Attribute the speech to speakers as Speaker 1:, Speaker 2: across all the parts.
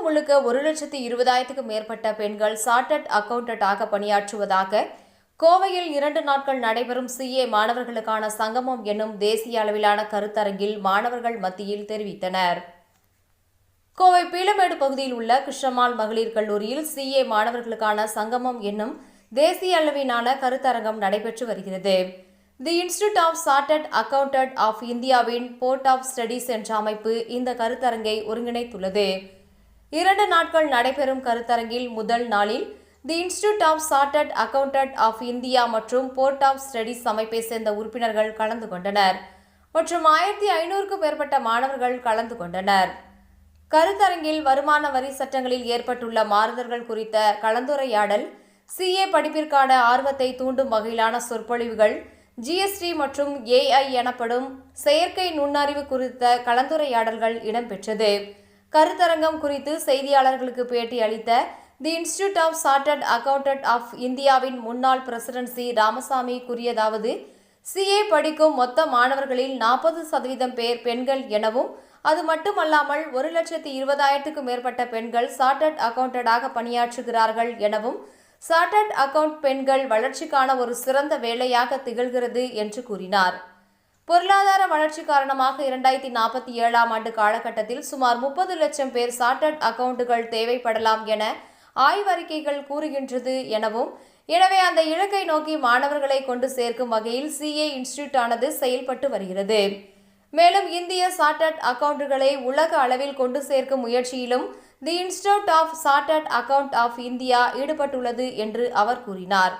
Speaker 1: தமிழகம் முழுக்க ஒரு லட்சத்தி இருபதாயிரத்துக்கும் மேற்பட்ட பெண்கள் சார்ட்டட் அக்கவுண்டன்டாக பணியாற்றுவதாக கோவையில் இரண்டு நாட்கள் நடைபெறும் சிஏ மாணவர்களுக்கான சங்கமம் என்னும் தேசிய அளவிலான கருத்தரங்கில் மாணவர்கள் மத்தியில் தெரிவித்தனர். கோவை பீளமேடு பகுதியில் உள்ள கிருஷ்ணமால் மகளிர் கல்லூரியில் சிஏ மாணவர்களுக்கான சங்கமம் என்னும் தேசிய அளவிலான கருத்தரங்கம் நடைபெற்று வருகிறது. The institute of chartered accountant of இந்தியாவின் போர்ட் ஆஃப் ஸ்டடீஸ் என்ற அமைப்பு இந்த கருத்தரங்கை ஒருங்கிணைத்துள்ளது. இரண்டு நாட்கள் நடைபெறும் கருத்தரங்கில் முதல் நாளில் the institute of chartered accountant of India மற்றும் போர்ட் ஆஃப் ஸ்டடீஸ் அமைப்பை சேர்ந்த உறுப்பினர்கள் கலந்து கொண்டனர். மற்றும் ஆயிரத்தி ஐநூறுக்கும் மேற்பட்ட மாணவர்கள் கலந்து கொண்டனர். கருத்தரங்கில் வருமான வரி சட்டங்களில் ஏற்பட்டுள்ள மாறுதல்கள் குறித்த கலந்துரையாடல் சிஏ படிப்பிற்கான ஆர்வத்தை தூண்டும் வகையிலான சொற்பொழிவுகள் ஜிஎஸ்டி மற்றும் ஏஐ எனப்படும் செயற்கை நுண்ணறிவு குறித்த கலந்துரையாடல்கள் இடம்பெற்றது. கருத்தரங்கம் குறித்து செய்தியாளர்களுக்கு பேட்டி அளித்த the institute of chartered accountant of இந்தியாவின் முன்னாள் பிரசிடென்ட் சி. ராமசாமி கூறியதாவது சிஏ படிக்கும் மொத்த மாணவர்களில் நாற்பது சதவீதம் பேர் பெண்கள் எனவும் அது மட்டுமல்லாமல் ஒரு லட்சத்தி இருபதாயிரத்துக்கும் மேற்பட்ட பெண்கள் சார்ட்டர்ட் அக்கவுண்டடாக பணியாற்றுகிறார்கள் எனவும் சார்ட்டர்ட் அக்கவுண்ட் பெண்கள் வளர்ச்சிக்கான ஒரு சிறந்த வேலையாக திகழ்கிறது என்று கூறினார். பொருளாதார வளர்ச்சி காரணமாக இரண்டாயிரத்தி நாற்பத்தி ஏழாம் ஆண்டு காலகட்டத்தில் சுமார் முப்பது லட்சம் பேர் சார்ட்டர்ட் அக்கவுண்டுகள் தேவைப்படலாம் என ஆய்வறிக்கைகள் கூறுகின்றது எனவும் எனவே அந்த இலக்கை நோக்கி மாணவர்களை கொண்டு சேர்க்கும் வகையில் சிஏ இன்ஸ்டிடியூட் ஆனது செயல்பட்டு வருகிறது. மேலும் இந்திய சார்ட்டர்ட் அக்கவுண்டுகளை உலக அளவில் கொண்டு சேர்க்கும் முயற்சியிலும் the institute of chartered account of India ஈடுபட்டுள்ளது என்று அவர் கூறினார்.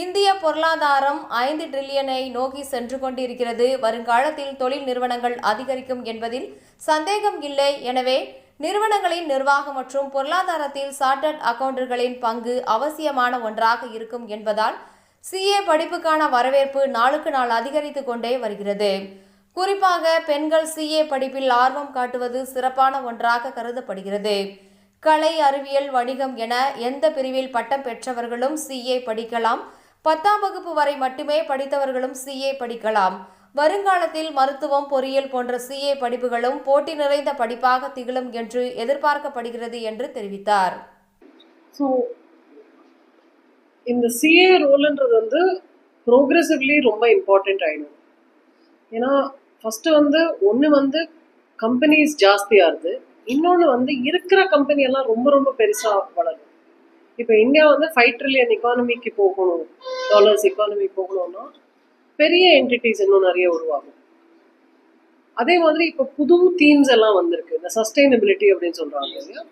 Speaker 1: இந்திய பொருளாதாரம் ஐந்து டிரில்லியனை நோக்கி சென்று கொண்டிருக்கிறது. வருங்காலத்தில் தொழில் நிறுவனங்கள் அதிகரிக்கும் என்பதில் சந்தேகம் இல்லை. எனவே நிறுவனங்களின் நிர்வாகம் மற்றும் பொருளாதாரத்தில் சார்ட்டர்ட் அக்கவுண்டர்களின் பங்கு அவசியமான ஒன்றாக இருக்கும் என்பதால் சிஏ படிப்புக்கான வரவேற்பு நாளுக்கு நாள் அதிகரித்து கொண்டே வருகிறது. குறிப்பாக பெண்கள் சிஏ படிப்பில் ஆர்வம் காட்டுவது சிறப்பான ஒன்றாக கருதப்படுகிறது. கலை அறிவியல் வணிகம் என எந்த பிரிவில் பட்டம் பெற்றவர்களும் சிஏ படிக்கலாம். பத்தாம் வகுப்பு வரை மட்டுமே படித்தவர்களும் சிஏ படிக்கலாம். வருங்காலத்தில் மருத்துவம் பொறியியல் போன்ற சிஏ படிப்புகளும் போட்டி நிறைந்த படிப்பாக திகழும் என்று எதிர்பார்க்கப்படுகிறது என்று தெரிவித்தார்.
Speaker 2: ஸோ இந்த சிஏ ரோல்ன்றது வந்து ப்ரோக்ரெசிவ்லி ரொம்ப இம்பார்ட்டண்ட் ஆயிடும். ஏன்னா ஃபஸ்ட்டு வந்து ஒன்று வந்து கம்பெனிஸ் ஜாஸ்தியாகுது இன்னொன்று வந்து இருக்கிற கம்பெனி எல்லாம் ரொம்ப ரொம்ப பெருசாக வளரும். இப்போ இந்தியா வந்து ஃபைவ் ட்ரில்லியன் எக்கானமிக்கு போகணும். டாலர்ஸ் எக்கானமி போகணும்னா பெரிய என்டிட்டிஸ் இன்னும் நிறைய உருவாகும். அதே மாதிரி இப்போ புது தீம்ஸ் எல்லாம் வந்திருக்கு. இந்த சஸ்டைனபிலிட்டி அப்படின்னு சொல்றாங்க இல்லையா?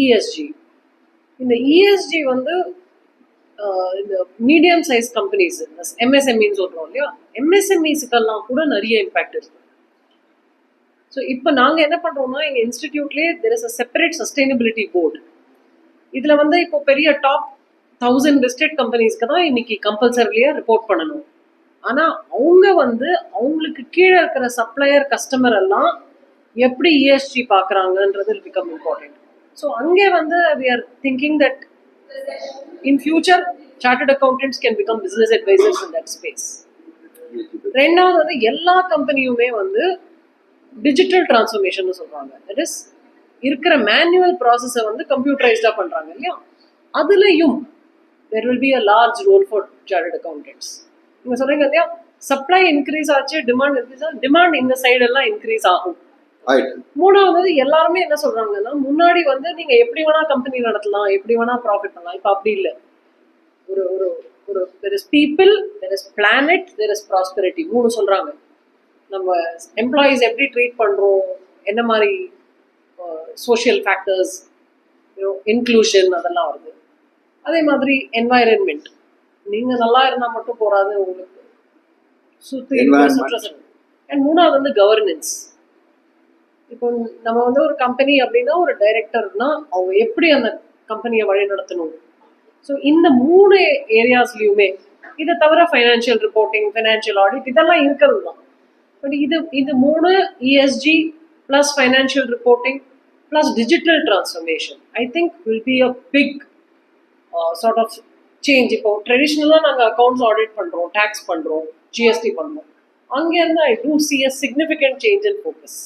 Speaker 2: இஎஸ்ஜி இந்த இஎஸ்ஜி வந்து ஆஹ், இந்த மீடியம் சைஸ் கம்பெனிஸ் எம்எஸ்எம்இன்னு சொல்றோம் இல்லையா? எம்எஸ்எம்இஸுக்கெல்லாம் கூட நிறைய இம்பாக்ட் இருக்கு. ஸோ இப்போ நாங்கள் என்ன பண்ணுறோம்னா எங்கள் இன்ஸ்டிடியூட்லேயே there is a separate sustainability board இதுல வந்து இப்போ பெரிய டாப் தௌசண்ட் லிஸ்டட் கம்பெனிஸ்க்கு தான் இன்னைக்கு கம்பல்சரிலியா ரிப்போர்ட் பண்ணணும். ஆனா அவங்க வந்து அவங்களுக்கு கீழே இருக்கிற சப்ளையர் கஸ்டமர் எல்லாம் எப்படி இஎஸ்ஜி பாக்குறாங்கன்றது பிகம் இம்பார்ட்டன்ட் ஸோ அங்கே வந்து we are thinking that in future chartered accountants can become business advisers in that space ரெண்டாவது வந்து எல்லா கம்பெனியுமே வந்து டிஜிட்டல் டிரான்ஸ்ஃபர்மேஷன் சொல்றாங்க. தட் இஸ் இருக்கிற மேனுவல் ப்ராசஸை வந்து கம்ப்யூட்டரைஸ்டா பண்றாங்க இல்லையா? அதுலயும் there will be a large role for chartered accountants நீங்க சொல்றீங்க இல்லையா? சப்ளை இன்க்ரீஸ் ஆச்சு டிமாண்ட் இன்க்ரீஸ் ஆகும் டிமாண்ட் இந்த சைடு எல்லாம் இன்க்ரீஸ் ஆகும். மூணாவது எல்லாருமே என்ன சொல்றாங்கன்னா முன்னாடி வந்து நீங்க எப்படி வேணா கம்பெனி நடத்தலாம் எப்படி வேணா ப்ராஃபிட் பண்ணலாம். இப்போ அப்படி இல்லை. ஒரு ஒரு ஒரு there is people there is planet there is prosperity மூணு சொல்றாங்க. நம்ம எம்ப்ளாயீஸ் எப்படி ட்ரீட் பண்றோம் என்ன மாதிரி சோஷியல் ஃபேக்டர்ஸ் இன்க்ளூஷன் அதெல்லாம் வருது. அதே மாதிரி என்வாயரன்மெண்ட் நீங்க நல்லா இருந்தா மட்டும் போறாது உங்களுக்கு. சுற்றுச்சூழல் அண்ட் மூணாவது வந்து கவர்னன்ஸ் இப்போ நம்ம வந்து ஒரு கம்பெனி அப்படின்னா ஒரு டைரக்டர்னா அவங்க எப்படி அந்த கம்பெனியை வழி நடத்தணும் ஸோ இந்த மூணு ஏரியாஸ்லயுமே இதை தவிர ஃபைனான்சியல் ரிப்போர்ட்டிங் ஃபைனான்சியல் ஆடிட் இதெல்லாம் இருக்கிறது தான் பட் இது இது மூணு ESG plus financial reporting plus digital transformation i think will be a big uh, sort of change இப்போ ட்ரெடிஷ்னலாக நாங்கள் அக்கௌண்ட்ஸ் ஆடிட் பண்ணுறோம் டேக்ஸ் பண்ணுறோம் ஜிஎஸ்டி பண்ணுறோம் அங்கேருந்து I do see a significant change in focus